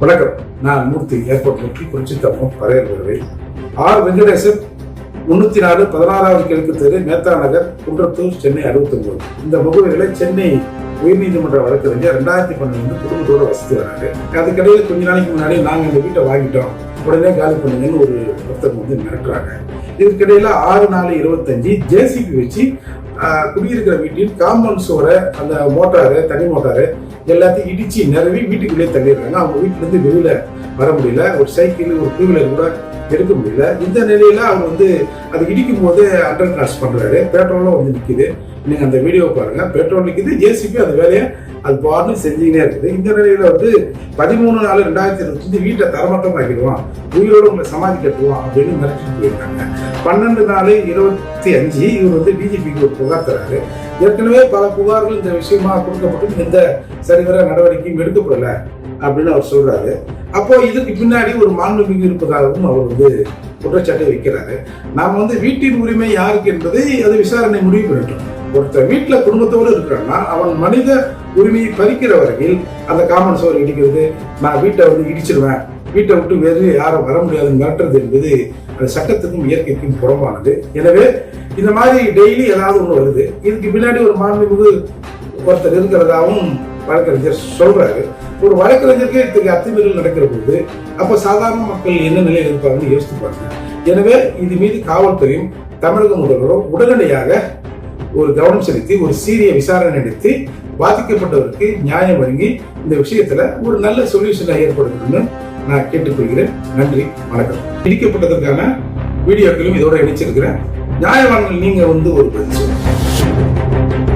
வணக்கம். நான் மூர்த்தி ஏர்போர்ட் நோக்கி குறிச்சி தப்பம் பரையர் ஆர். வெங்கடேசன் முன்னூத்தி நாலு பதினாறாவது கிழக்கு தெரு மேத்தா நகர் குன்றத்தூர் சென்னை அறுபத்தொன்பது இந்த முகவரிகளை சென்னை உயர்நீதிமன்ற வழக்கறிஞர் ரெண்டாயிரத்தி பன்னெண்டு குடும்பத்தோடு வசதி வராங்க அதுக்கிடையில் கொஞ்ச நாளைக்கு முன்னாடி நாங்க இந்த வீட்டை வாங்கிட்டோம். உடனே காலி பண்ணுங்கன்னு ஒரு ஒருத்தர் வந்து மிரட்டுறாங்க. இதுக்கிடையில ஆறு நாலு இருபத்தஞ்சு ஜேசிபி வச்சு குடியிருக்கிற வீட்டில் காம்பவுண்ட் சுவரை அந்த மோட்டாரு தனி மோட்டாரு எல்லாத்தையும் இடிச்சு நிறவி வீட்டுக்குள்ளேயே தள்ளிடுறாங்க. அவங்க வீட்டிலேருந்து வெளியில வர முடியல. ஒரு சைக்கிள் ஒரு டூ வீலர் கூட எடுக்க முடியல. இந்த நிலையில அவர் வந்து அது இடிக்கும் போது அண்டர் கிராஸ் பண்றாரு. பெட்ரோலும் வந்து நிற்குது நீங்க அந்த வீடியோ பாருங்க. பெட்ரோல் நிற்குது ஜேசிபி அந்த வேலையை அது பாட்டு செஞ்சுக்கினே இருக்குது. இந்த நிலையில வந்து பதிமூணு நாலு ரெண்டாயிரத்தி இருபத்தஞ்சு வீட்டை தரமட்டம் ஆக்கிடுவான் உயிரோடு உங்களை சமாதி கட்டுவான் அப்படின்னு மிரட்டிட்டு போயிருக்காங்க. பன்னெண்டு நாலு இருபத்தி அஞ்சு இவர் வந்து பிஜேபிக்கு ஒரு புகார் தராரு ஏற்கனவே பல புகார்கள் இந்த விஷயமா கொடுக்கப்பட்டு எந்த சரிவர நடவடிக்கையும் எடுக்கப்படல அப்படின்னு அவர் சொல்றாரு. அப்போ இதுக்கு பின்னாடி ஒரு மாண்புமிகு இருப்பதாகவும் அவர் வந்து குற்றச்சாட்டை வைக்கிறாரு. நாம் வந்து வீட்டின் உரிமை யாருக்கு என்பதை அது விசாரணை முடிவு பண்ணிட்டோம். ஒருத்தர் வீட்டில் குடும்பத்தோடு இருக்கிறான்னா அவன் மனித உரிமையை பறிக்கிற வரையில் அந்த காமன் சோறு இடிக்கிறது நான் வீட்டை வந்து இடிச்சிருவேன் வீட்டை விட்டு வேறு யாரும் வர முடியாது மிரட்டுறது என்பது அது சட்டத்துக்கும் இயற்கைக்கும் புறம்பானது. எனவே இந்த மாதிரி டெய்லி ஏதாவது ஒன்று வருது. இதுக்கு பின்னாடி ஒரு மாண்புமிகு ஒருத்தர் இருக்கிறதாவும் வழக்கறிஞர் சொல்றாரு. ஒரு வழக்கறிஞருக்கே இத்தகைய அத்துமீறல் நடக்கிற போது அப்ப சாதாரண மக்கள் என்ன நிலையில் இருப்பாங்கன்னு யோசித்து பாருங்க. எனவே இது மீது காவல்துறையும் தமிழக முதல்வரும் உடனடியாக ஒரு கவனம் செலுத்தி ஒரு சீரிய விசாரணை நடத்தி பாதிக்கப்பட்டவருக்கு நியாயம் வழங்கி இந்த விஷயத்துல ஒரு நல்ல சொல்யூஷனை ஏற்படுத்தணும்னு நான் கேட்டுக்கொள்கிறேன். நன்றி வணக்கம். இடிக்கப்பட்டதற்கான வீடியோக்களும் இதோட இணைச்சிருக்கிறேன். நியாயம் வழங்க நீங்க வந்து ஒரு பதில் சொல்லுங்க.